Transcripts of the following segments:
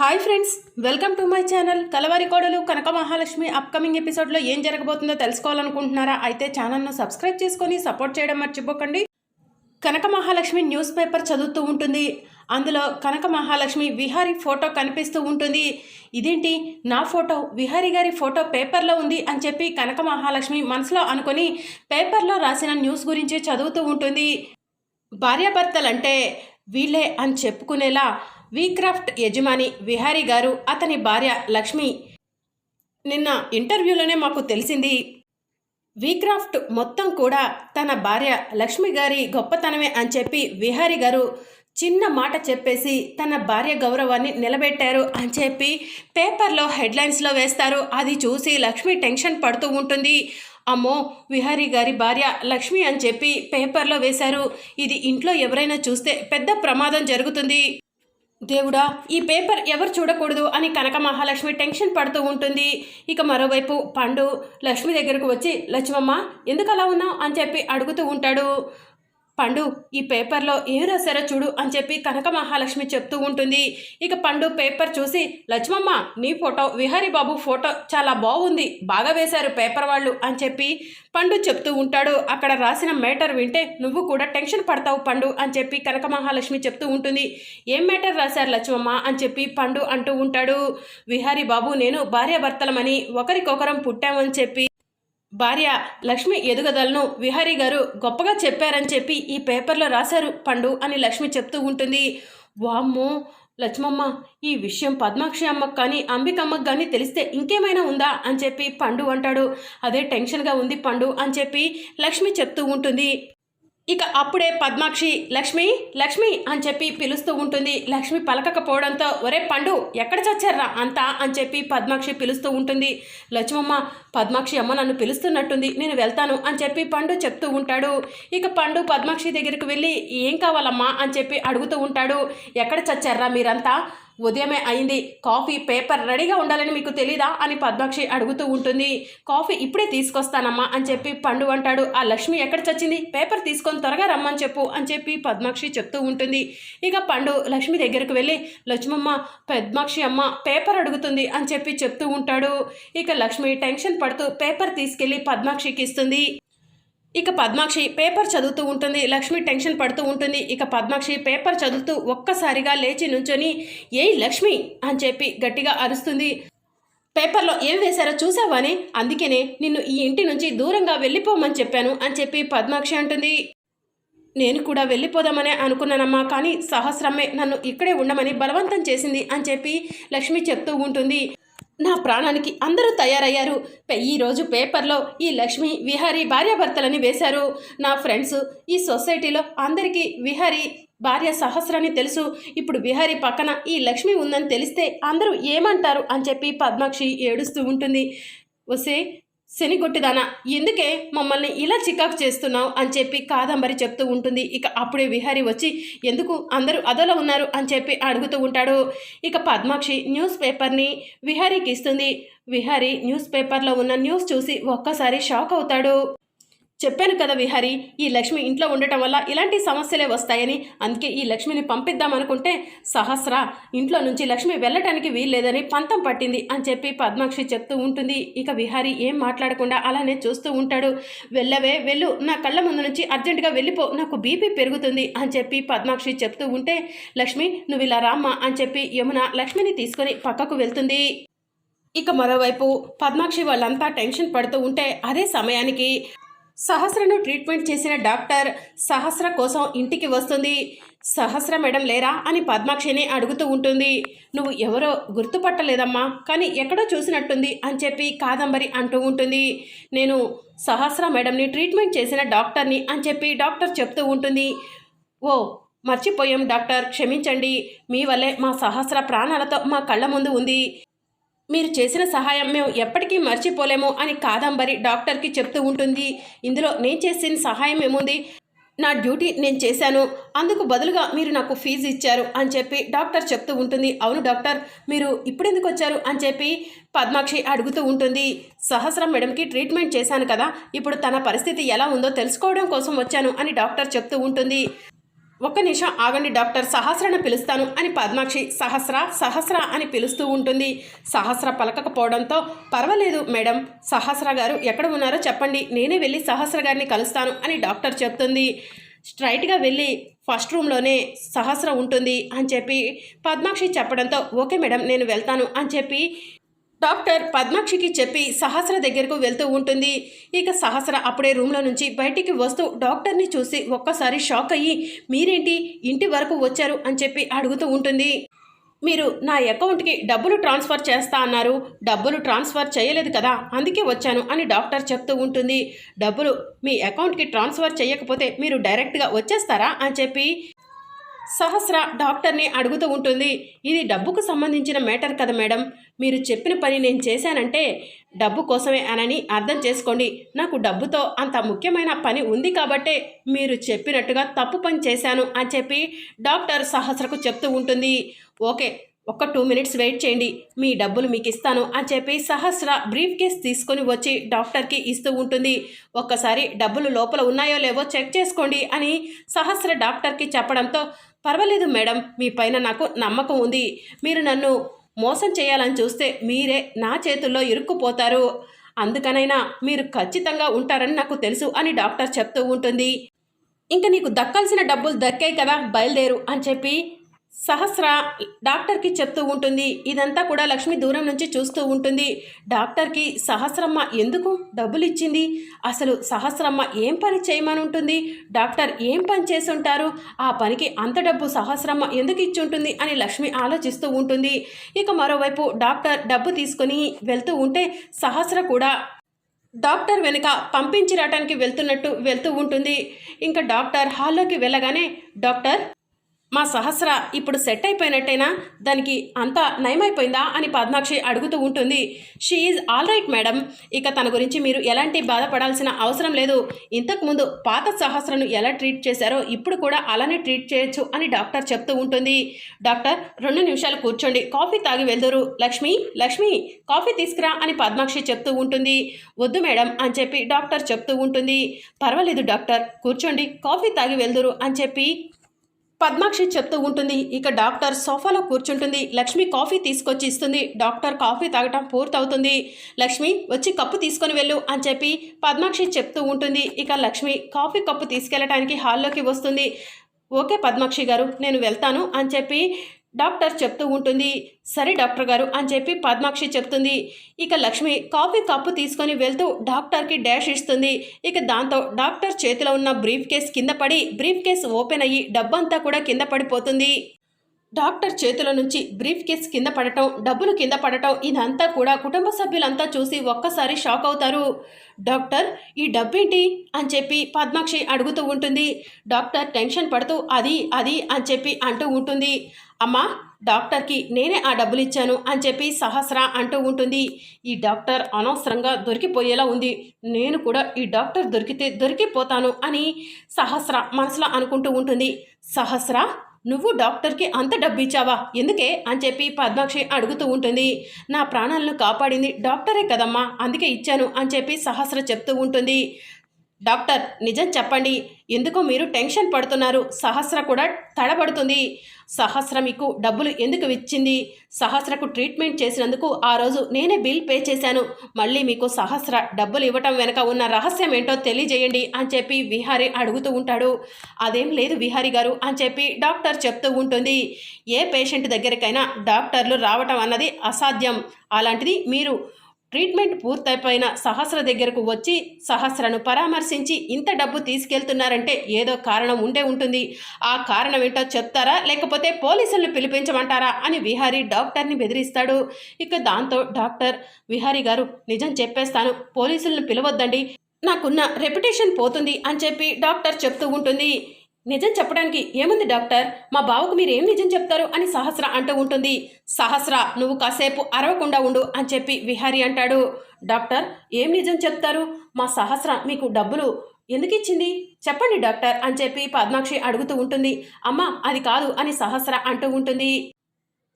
Hi friends welcome to my channel. Kalavari Kodalu Kanaka Mahalakshmi upcoming ఎపిసోడ్లో ఏం జరగబోతుందో తెలుసుకోవాలనుకుంటున్నారా? అయితే ఛానల్ను సబ్స్క్రైబ్ చేసుకొని సపోర్ట్ చేయడం మర్చిపోకండి. కనక మహాలక్ష్మి న్యూస్ పేపర్ చదువుతూ ఉంటుంది. అందులో కనక మహాలక్ష్మి విహారీ ఫోటో కనిపిస్తూ ఉంటుంది. ఇదేంటి? నా ఫోటో? విహారీ గారి ఫోటో పేపర్లో ఉంది అని చెప్పి కనక మహాలక్ష్మి మనసులో అనుకొని పేపర్లో రాసిన న్యూస్ గురించి చదువుతూ ఉంటుంది. భార్యాభర్తలంటే వీళ్ళే అని చెప్పుకునేలా వీక్రాఫ్ట్ యజమాని విహారీ గారు అతని భార్య లక్ష్మి నిన్న ఇంటర్వ్యూలోనే మాకు తెలిసింది. వీక్రాఫ్ట్ మొత్తం కూడా తన భార్య లక్ష్మి గారి గొప్పతనమే అని చెప్పి విహారీ గారు చిన్న మాట చెప్పేసి తన భార్య గౌరవాన్ని నిలబెట్టారు అని చెప్పి పేపర్లో హెడ్లైన్స్లో వేస్తారు. అది చూసి లక్ష్మి టెన్షన్ పడుతూ ఉంటుంది. అమ్మో విహారీ గారి భార్య లక్ష్మి అని చెప్పి పేపర్లో వేశారు. ఇది ఇంట్లో ఎవరైనా చూస్తే పెద్ద ప్రమాదం జరుగుతుంది. దేవుడా ఈ పేపర్ ఎవరు చూడకూడదు అని కనక మహాలక్ష్మి టెన్షన్ పడుతూ ఉంటుంది. ఇక మరోవైపు పండు లక్ష్మి దగ్గరకు వచ్చి లక్ష్మమ్మ ఎందుకు అలా ఉన్నావు? అని చెప్పి అడుగుతూ ఉంటాడు. పండు ఈ పేపర్లో ఏం రాశారో చూడు అని చెప్పి కనక మహాలక్ష్మి చెప్తూ ఉంటుంది. ఇక పండు పేపర్ చూసి లక్ష్మమ్మ నీ ఫోటో విహారీ బాబు ఫోటో చాలా బాగుంది బాగా వేశారు పేపర్ వాళ్ళు అని చెప్పి పండు చెప్తూ ఉంటాడు. అక్కడ రాసిన మేటర్ వింటే నువ్వు కూడా టెన్షన్ పడతావు పండు అని చెప్పి కనక మహాలక్ష్మి చెప్తూ ఉంటుంది. ఏం మేటర్ రాశారు లక్ష్మమ్మ అని చెప్పి పండు అంటూ ఉంటాడు. విహారీ బాబు నేను భార్యాభర్తలమని ఒకరికొకరం పుట్టామని చెప్పి భార్య లక్ష్మి ఎదుగుదలను విహారీ గారు గొప్పగా చెప్పారని చెప్పి ఈ పేపర్లో రాశారు పండు అని లక్ష్మి చెప్తూ ఉంటుంది. వామ్మో లక్ష్మమ్మ ఈ విషయం పద్మాక్షి అమ్మకు కానీ అంబికమ్మకు కానీ తెలిస్తే ఇంకేమైనా ఉందా అని చెప్పి పండు అంటాడు. అదే టెన్షన్గా ఉంది పండు అని చెప్పి లక్ష్మి చెప్తూ ఉంటుంది. ఇక అప్పుడే పద్మాక్షి లక్ష్మి లక్ష్మి అని చెప్పి పిలుస్తూ ఉంటుంది. లక్ష్మి పలకకపోవడంతో ఒరే పండు ఎక్కడ చచ్చారా అంతా? అని చెప్పి పద్మాక్షి పిలుస్తూ ఉంటుంది. లక్ష్మమ్మ పద్మాక్షి అమ్మ నన్ను పిలుస్తున్నట్టుంది నేను వెళ్తాను అని చెప్పి పండు చెప్తూ ఉంటాడు. ఇక పండు పద్మాక్షి దగ్గరికి వెళ్ళి ఏం కావాలమ్మా? అని చెప్పి అడుగుతూ ఉంటాడు. ఎక్కడ చచ్చారా మీరంతా? ఉదయమే అయింది. కాఫీ పేపర్ రెడీగా ఉండాలని మీకు తెలీదా అని పద్మాక్షి అడుగుతూ ఉంటుంది. కాఫీ ఇప్పుడే తీసుకొస్తానమ్మా అని చెప్పి పండు అంటాడు. ఆ లక్ష్మి ఎక్కడ చచ్చింది? పేపర్ తీసుకొని త్వరగా రమ్మని చెప్పు అని చెప్పి పద్మాక్షి చెప్తూ ఉంటుంది. ఇక పండు లక్ష్మి దగ్గరకు వెళ్ళి లక్ష్మమ్మ పద్మాక్షి అమ్మ పేపర్ అడుగుతుంది అని చెప్పి చెప్తూ ఉంటాడు. ఇక లక్ష్మి టెన్షన్ పడుతూ పేపర్ తీసుకెళ్ళి పద్మాక్షికి ఇస్తుంది. ఇక పద్మాక్షి పేపర్ చదువుతూ ఉంటుంది లక్ష్మి టెన్షన్ పడుతూ ఉంటుంది. ఇక పద్మాక్షి పేపర్ చదువుతూ ఒక్కసారిగా లేచి నుంచొని ఏయ్ లక్ష్మి అని చెప్పి గట్టిగా అరుస్తుంది. పేపర్లో ఏం వేశారో చూసావని? అందుకనే నిన్ను ఈ ఇంటి నుంచి దూరంగా వెళ్ళిపోమని చెప్పాను అని చెప్పి పద్మాక్షి అంటుంది. నేను కూడా వెళ్ళిపోదామనే అనుకున్నానమ్మా కానీ సహస్రమే నన్ను ఇక్కడే ఉండమని బలవంతం చేసింది అని చెప్పి లక్ష్మి చెప్తూ ఉంటుంది. నా ప్రాణానికి అందరూ తయారయ్యారు. ఈ రోజు పేపర్లో ఈ లక్ష్మి విహారీ భార్యాభర్తలని వేశారు. నా ఫ్రెండ్స్ ఈ సొసైటీలో అందరికీ విహారీ భార్య సహస్రాన్ని తెలుసు. ఇప్పుడు విహారీ పక్కన ఈ లక్ష్మి ఉందని తెలిస్తే అందరూ ఏమంటారు అని చెప్పి పద్మాక్షి ఏడుస్తూ ఉంటుంది. వసే శనిగొట్టిదానా. ఎందుకే మమ్మల్ని ఇలా చికాకు చేస్తున్నావు అని చెప్పి కాదంబరి చెప్తూ ఉంటుంది. ఇక అప్పుడే విహారీ వచ్చి ఎందుకు? అందరూ అదోలో ఉన్నారు అని చెప్పి అడుగుతూ ఉంటాడు. ఇక పద్మాక్షి న్యూస్ పేపర్ని విహారీకి ఇస్తుంది. విహారీ న్యూస్ పేపర్లో ఉన్న న్యూస్ చూసి ఒక్కసారి షాక్ అవుతాడు. చెప్పాను కదా విహారీ ఈ లక్ష్మి ఇంట్లో ఉండటం వల్ల ఇలాంటి సమస్యలే వస్తాయని. అందుకే ఈ లక్ష్మిని పంపిద్దామనుకుంటే సహస్ర ఇంట్లో నుంచి లక్ష్మి వెళ్ళటానికి వీల్లేదని పంతం పట్టింది అని చెప్పి పద్మాక్షి చెప్తూ ఉంటుంది. ఇక విహారీ ఏం మాట్లాడకుండా అలానే చూస్తూ ఉంటాడు. వెళ్ళవే వెళ్ళు నా కళ్ళ ముందు నుంచి అర్జెంటుగా వెళ్ళిపో నాకు బీపీ పెరుగుతుంది అని చెప్పి పద్మాక్షి చెప్తూ ఉంటే లక్ష్మి నువ్వు ఇలా రామ్మా అని చెప్పి యమున లక్ష్మిని తీసుకొని పక్కకు వెళ్తుంది. ఇక మరోవైపు పద్మాక్షి వాళ్ళంతా టెన్షన్ పడుతూ ఉంటే అదే సమయానికి సహస్రను ట్రీట్మెంట్ చేసిన డాక్టర్ సహస్ర కోసం ఇంటికి వస్తుంది. సహస్ర మేడం లేరా అని పద్మాక్షిని అడుగుతూ ఉంటుంది. నువ్వు ఎవరో గుర్తుపట్టలేదమ్మా కానీ ఎక్కడో చూసినట్టుంది అని చెప్పి కాదంబరి అంటూ ఉంటుంది. నేను సహస్ర మేడంని ట్రీట్మెంట్ చేసిన డాక్టర్ని అని చెప్పి డాక్టర్ చెప్తూ ఉంటుంది. ఓ మర్చిపోయాం డాక్టర్ క్షమించండి. మీ వల్లే మా సహస్ర ప్రాణాలతో మా కళ్ళ ముందు ఉంది. మీరు చేసిన సహాయం మేము ఎప్పటికీ మర్చిపోలేము అని కాదంబరి డాక్టర్కి చెప్తూ ఉంటుంది. ఇందులో నేను చేసిన సహాయం ఏముంది? నా డ్యూటీ నేను చేశాను. అందుకు బదులుగా మీరు నాకు ఫీజు ఇచ్చారు అని చెప్పి డాక్టర్ చెప్తూ ఉంటుంది. అవును డాక్టర్ మీరు ఇప్పుడెందుకు వచ్చారు అని చెప్పి పద్మాక్షి అడుగుతూ ఉంటుంది. సహస్రం మేడంకి ట్రీట్మెంట్ చేశాను కదా ఇప్పుడు తన పరిస్థితి ఎలా ఉందో తెలుసుకోవడం కోసం వచ్చాను అని డాక్టర్ చెప్తూ ఉంటుంది. ఒక్క నిమిషం ఆగండి డాక్టర్. సహస్రను పిలుస్తాను అని పద్మాక్షి సహస్ర సహస్ర అని పిలుస్తూ ఉంటుంది. సహస్ర పలకకపోవడంతో పర్వాలేదు మేడం. సహస్ర గారు ఎక్కడ ఉన్నారో చెప్పండి. నేనే వెళ్ళి సహస్ర గారిని కలుస్తాను అని డాక్టర్ చెప్తుంది. స్ట్రైట్గా వెళ్ళి ఫస్ట్ రూమ్లోనే సహస్ర ఉంటుంది అని చెప్పి పద్మాక్షి చెప్పడంతో ఓకే మేడం నేను వెళ్తాను అని చెప్పి డాక్టర్ పద్మాక్షికి చెప్పి సహస్ర దగ్గరకు వెళ్తూ ఉంటుంది. ఇక సహస్ర అప్పుడే రూమ్లో నుంచి బయటికి వస్తూ డాక్టర్ని చూసి ఒక్కసారి షాక్ అయ్యి మీరేంటి? ఇంటి వరకు వచ్చారు? అని చెప్పి అడుగుతూ ఉంటుంది. మీరు నా అకౌంట్కి డబ్బులు ట్రాన్స్ఫర్ చేస్తా అన్నారు. డబ్బులు ట్రాన్స్ఫర్ చేయలేదు కదా అందుకే వచ్చాను అని డాక్టర్ చెప్తూ ఉంటుంది. డబ్బులు మీ అకౌంట్కి ట్రాన్స్ఫర్ చేయకపోతే మీరు డైరెక్ట్గా వచ్చేస్తారా? అని చెప్పి సహస్ర డాక్టర్ని అడుగుతూ ఉంటుంది. ఇది డబ్బుకు సంబంధించిన మ్యాటర్ కదా మేడం. మీరు చెప్పిన పని నేను చేశానంటే డబ్బు కోసమే అనని అర్థం చేసుకోండి. నాకు డబ్బుతో అంత ముఖ్యమైన పని ఉంది కాబట్టే మీరు చెప్పినట్టుగా తప్పు పని చేశాను అని చెప్పి డాక్టర్ సహస్రకు చెప్తూ ఉంటుంది. ఓకే ఒక్క టూ మినిట్స్ వెయిట్ చేయండి. మీ డబ్బులు మీకు ఇస్తాను అని చెప్పి సహస్ర బ్రీఫ్ కేస్ తీసుకొని వచ్చి డాక్టర్కి ఇస్తూ ఉంటుంది. ఒక్కసారి డబ్బులు లోపల ఉన్నాయో లేవో చెక్ చేసుకోండి అని సహస్ర డాక్టర్కి చెప్పడంతో పర్వాలేదు మేడం మీ పైన నాకు నమ్మకం ఉంది. మీరు నన్ను మోసం చేయాలని చూస్తే మీరే నా చేతుల్లో ఇరుక్కుపోతారు. అందుకనైనా మీరు ఖచ్చితంగా ఉంటారని నాకు తెలుసు అని డాక్టర్ చెప్తూ ఉంటుంది. ఇంకా నీకు దక్కాల్సిన డబ్బులు దక్కాయి కదా బయలుదేరు అని చెప్పి సహస్ర డాక్టర్కి చెప్తూ ఉంటుంది. ఇదంతా కూడా లక్ష్మి దూరం నుంచి చూస్తూ ఉంటుంది. డాక్టర్కి సహస్రమ్మ ఎందుకు డబ్బులు ఇచ్చింది? అసలు సహస్రమ్మ ఏం పని చేయమని ఉంటుంది? డాక్టర్ ఏం పని చేసి ఉంటారు ఆ పనికి అంత డబ్బు సహస్రమ్మ ఎందుకు ఇచ్చి ఉంటుంది? అని లక్ష్మి ఆలోచిస్తూ ఉంటుంది. ఇక మరోవైపు డాక్టర్ డబ్బు తీసుకొని వెళ్తూ ఉంటే సహస్ర కూడా డాక్టర్ వెనుక పంపించి రావడానికి వెళ్తున్నట్టు వెళ్తూ ఉంటుంది. ఇంకా డాక్టర్ హాల్లోకి వెళ్ళగానే డాక్టర్ మా సహస్ర ఇప్పుడు సెట్ అయిపోయినట్టేనా? దానికి అంతా నయమైపోయిందా? అని పద్మాక్షి అడుగుతూ ఉంటుంది. She is all right madam. ఇక తన గురించి మీరు ఎలాంటి బాధపడాల్సిన అవసరం లేదు. ఇంతకుముందు పాత సహస్రను ఎలా ట్రీట్ చేశారో ఇప్పుడు కూడా అలానే ట్రీట్ చేయొచ్చు అని డాక్టర్ చెప్తూ ఉంటుంది. డాక్టర్ రెండు నిమిషాలు కూర్చోండి. కాఫీ తాగి వెళ్దురు. లక్ష్మి లక్ష్మి కాఫీ తీసుకురా అని పద్మాక్షి చెప్తూ ఉంటుంది. వద్దు మేడం అని చెప్పి డాక్టర్ చెప్తూ ఉంటుంది. పర్వాలేదు డాక్టర్. కూర్చోండి. కాఫీ తాగి వెళ్దురు అని చెప్పి పద్మాక్షి చెప్తూ ఉంటుంది ఇక డాక్టర్ సోఫాలో కూర్చుంటుంది లక్ష్మి కాఫీ తీసుకొచ్చి ఇస్తుంది డాక్టర్ కాఫీ తాగటం పూర్తవుతుంది లక్ష్మి వచ్చి కప్పు తీసుకొని వెళ్ళు అని చెప్పి పద్మాక్షి చెప్తూ ఉంటుంది ఇక లక్ష్మి కాఫీ కప్పు తీసుకెళ్ళటానికి హాల్లోకి వస్తుంది ఓకే పద్మాక్షి గారు నేను వెళ్తాను అని చెప్పి డాక్టర్ చెప్తూ ఉంటుంది సరే డాక్టర్ గారు అని చెప్పి పద్మాక్షి చెప్తుంది. ఇక లక్ష్మి కాఫీ కప్పు తీసుకొని వెళ్తూ డాక్టర్కి డాష్ ఇస్తుంది. ఇక దాంతో డాక్టర్ చేతిలో ఉన్న బ్రీఫ్ కేస్ కింద పడి బ్రీఫ్ కేస్ ఓపెన్ అయ్యి డబ్బంతా కూడా కింద పడిపోతుంది. డాక్టర్ చేతుల నుంచి బ్రీఫ్ కేస్ కింద పడటం డబ్బులు కింద పడటం ఇదంతా కూడా కుటుంబ సభ్యులంతా చూసి ఒక్కసారి షాక్ అవుతారు. డాక్టర్ ఈ డబ్బేంటి? అని చెప్పి పద్మాక్షి అడుగుతూ ఉంటుంది. డాక్టర్ టెన్షన్ పడుతూ అది అది అని చెప్పి అంటూ ఉంటుంది. అమ్మా డాక్టర్కి నేనే ఆ డబ్బులు ఇచ్చాను అని చెప్పి సహస్ర అంటూ ఉంటుంది. ఈ డాక్టర్ అనవసరంగా దొరికిపోయేలా ఉంది. నేను కూడా ఈ డాక్టర్ దొరికితే దొరికిపోతాను అని సహస్ర మనసులో అనుకుంటూ ఉంటుంది. సహస్ర నువ్వు డాక్టర్కి అంత డబ్బు ఇచ్చావా ఎందుకే? అని చెప్పి పద్మాక్షి అడుగుతూ ఉంటుంది. నా ప్రాణాలను కాపాడింది డాక్టరే కదమ్మా అందుకే ఇచ్చాను అని చెప్పి సహస్ర చెప్తూ ఉంటుంది. డాక్టర్ నిజం చెప్పండి. ఎందుకో మీరు టెన్షన్ పడుతున్నారు? సహస్ర కూడా తడబడుతుంది. సహస్ర మీకు డబ్బులు ఎందుకు ఇచ్చింది? సహస్రకు ట్రీట్మెంట్ చేసినందుకు ఆ రోజు నేనే బిల్ పే చేశాను. మళ్ళీ మీకు సహస్ర డబ్బులు ఇవ్వటం వెనక ఉన్న రహస్యం ఏంటో తెలియజేయండి అని చెప్పి విహారి అడుగుతూ ఉంటాడు. అదేం లేదు విహారి గారు అని చెప్పి డాక్టర్ చెప్తూ ఉంటుంది. ఏ పేషెంట్ దగ్గరికైనా డాక్టర్లు రావటం అన్నది అసాధ్యం. అలాంటిది మీరు ట్రీట్మెంట్ పూర్తయిపోయిన సహస్ర దగ్గరకు వచ్చి సహస్రను పరామర్శించి ఇంత డబ్బు తీసుకెళ్తున్నారంటే ఏదో కారణం ఉండే ఉంటుంది. ఆ కారణం ఏంటో చెప్తారా? లేకపోతే పోలీసులను పిలిపించమంటారా? అని విహారీ డాక్టర్ని బెదిరిస్తాడు. ఇక దాంతో డాక్టర్ విహారీ గారు నిజం చెప్పేస్తాను. పోలీసులను పిలవద్దండి. నాకున్న రెప్యుటేషన్ పోతుంది అని చెప్పి డాక్టర్ చెప్తూ ఉంటుంది. నిజం చెప్పడానికి ఏముంది డాక్టర్? మా బావకు మీరు ఏం నిజం చెప్తారు అని సహస్ర అంటూ ఉంటుంది. సహస్ర నువ్వు కాసేపు అరవకుండా ఉండు అని చెప్పి విహారి అంటాడు. డాక్టర్ ఏం నిజం చెప్తారు? మా సహస్ర మీకు డబ్బులు ఎందుకు ఇచ్చింది? చెప్పండి డాక్టర్ అని చెప్పి పద్మాక్షి అడుగుతూ ఉంటుంది. అమ్మ అది కాదు అని సహస్ర అంటూ ఉంటుంది.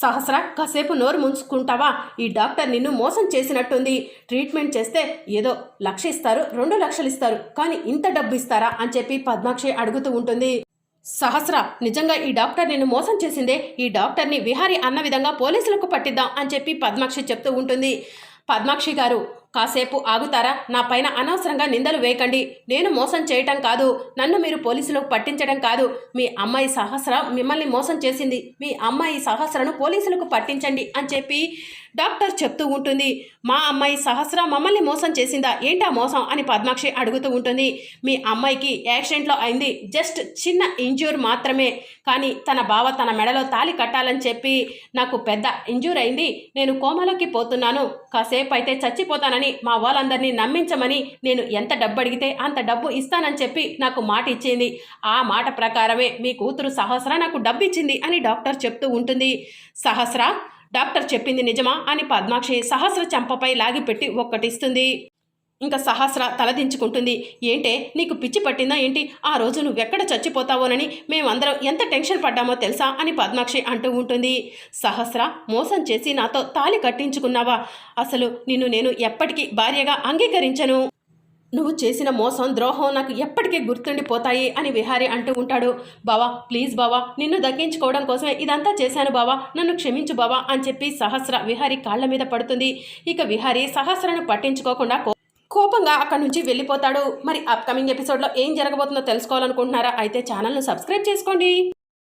సహస్ర కాసేపు నోరు ముంచుకుంటావా? ఈ డాక్టర్ నిన్ను మోసం చేసినట్టుంది. ట్రీట్మెంట్ చేస్తే ఏదో లక్ష ఇస్తారు రెండు లక్షలు ఇస్తారు. కానీ ఇంత డబ్బు ఇస్తారా అని చెప్పి పద్మాక్షి అడుగుతూ ఉంటుంది. సహస్ర నిజంగా ఈ డాక్టర్ నిన్ను మోసం చేసిందే? ఈ డాక్టర్ని విహారీ అన్న విధంగా పోలీసులకు పట్టిద్దాం అని చెప్పి పద్మాక్షి చెప్తూ ఉంటుంది. పద్మాక్షి గారు కాసేపు ఆగుతారా? నా పైన అనవసరంగా నిందలు వేయకండి. నేను మోసం చేయటం కాదు. నన్ను మీరు పోలీసులకు పట్టించడం కాదు. మీ అమ్మాయి సహస్ర మిమ్మల్ని మోసం చేసింది. మీ అమ్మాయి సహస్రను పోలీసులకు పట్టించండి అని చెప్పి డాక్టర్ చెప్తూ ఉంటుంది మా అమ్మాయి సహస్ర మమ్మల్ని మోసం చేసిందా? ఏంటా మోసం? అని పద్మాక్షి అడుగుతూ ఉంటుంది. మీ అమ్మాయికి యాక్సిడెంట్లో అయింది జస్ట్ చిన్న ఇంజ్యూర్ మాత్రమే. కానీ తన బావ తన మెడలో తాలి కట్టాలని చెప్పి నాకు పెద్ద ఇంజ్యూర్ అయింది. నేను కోమలోకి పోతున్నాను. కాసేపు అయితే చచ్చిపోతానని మా వాళ్ళందరినీ నమ్మించమని నేను ఎంత డబ్బు అడిగితే అంత డబ్బు ఇస్తానని చెప్పి నాకు మాట ఇచ్చింది. ఆ మాట ప్రకారమే మీ కూతురు సహస్ర నాకు డబ్బు ఇచ్చింది అని డాక్టర్ చెప్తూ ఉంటుంది. సహస్ర డాక్టర్ చెప్పింది నిజమా అని పద్మాక్షి సహస్ర చంపపై లాగిపెట్టి ఒక్కటిస్తుంది. ఇంకా సహస్ర తలదించుకుంటుంది. ఏంటే నీకు పిచ్చి పట్టిందా ఏంటి? ఆ రోజు నువ్వెక్కడ చచ్చిపోతావోనని మేమందరం ఎంత టెన్షన్ పడ్డామో తెలుసా అని పద్మాక్షి అంటూ ఉంటుంది. సహస్ర మోసం చేసి నాతో తాలి కట్టించుకున్నావా? అసలు నిన్ను నేను ఎప్పటికీ భార్యగా అంగీకరించను. నువ్వు చేసిన మోసం ద్రోహం నాకు ఎప్పటికీ గుర్తుండిపోతాయి అని విహారీ అంటూ ఉంటాడు. బావా ప్లీజ్ బావా నిన్ను దగ్గించుకోవడం కోసమే ఇదంతా చేశాను బావా నన్ను క్షమించు బావా అని చెప్పి సహస్ర విహారీ కాళ్ళ మీద పడుతుంది. ఇక విహారీ సహస్రను పట్టించుకోకుండా కో- కోపంగా అక్కడి నుంచి వెళ్ళిపోతాడు. మరి అప్కమింగ్ ఎపిసోడ్లో ఏం జరగబోతుందో తెలుసుకోవాలనుకుంటున్నారా? అయితే ఛానల్ను సబ్స్క్రైబ్ చేసుకోండి.